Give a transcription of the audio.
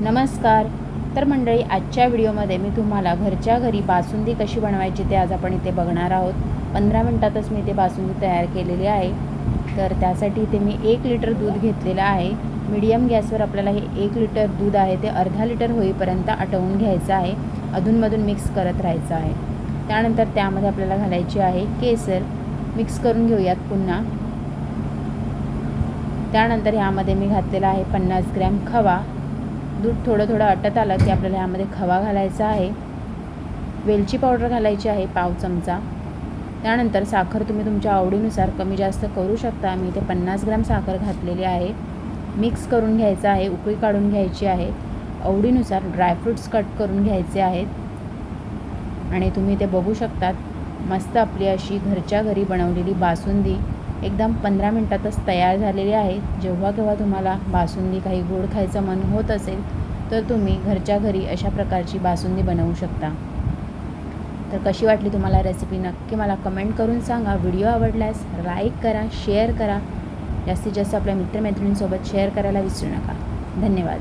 नमस्कार. तर मंडळी आजच्या व्हिडिओमध्ये मी तुम्हाला घरच्या घरी बासुंदी कशी बनवायची ते आज आपण इथे बघणार आहोत. पंधरा मिनटातच मी इथे बासुंदी तयार केलेली आहे. तर त्यासाठी इथे मी एक लिटर दूध घेतलेलं आहे. मीडियम गॅसवर आपल्याला हे एक लिटर दूध आहे ते अर्धा लिटर होईपर्यंत आटवून घ्यायचं आहे. अधूनमधून मिक्स करत राहायचं आहे. त्यानंतर त्यामध्ये आपल्याला घालायची आहे केसर. मिक्स करून घेऊयात पुन्हा. त्यानंतर ह्यामध्ये मी घातलेला आहे पन्नास ग्रॅम खवा. दूध थोडं थोडं अटत आलं की आपल्याला ह्यामध्ये खवा घालायचा आहे. वेलची पावडर घालायची आहे पाव चमचा. त्यानंतर साखर तुम्ही तुमच्या आवडीनुसार कमी जास्त करू शकता. मी इथे पन्नास ग्रॅम साखर घातलेली आहे. मिक्स करून घ्यायचं आहे उकळी काढून घ्यायची आहे. आवडीनुसार ड्रायफ्रूट्स कट करून घ्यायचे आहेत. आणि तुम्ही ते बघू शकतात मस्त आपली अशी घरच्या घरी बनवलेली बासुंदी. एकदम पंधरा मिनटातच तयार झालेली आहे. जेव्हा केव्हा तुम्हाला बासुंदी काही गोड खायचं मन होत असेल तर तुम्ही घरच्या घरी अशा प्रकारची बासुंदी बनवू शकता. तर कशी वाटली तुम्हाला रेसिपी नक्की मला कमेंट करून सांगा. व्हिडिओ आवडल्यास लाईक करा शेअर करा. जास्तीत जास्त आपल्या मित्रमैत्रिणींसोबत शेअर करायला विसरू नका. धन्यवाद.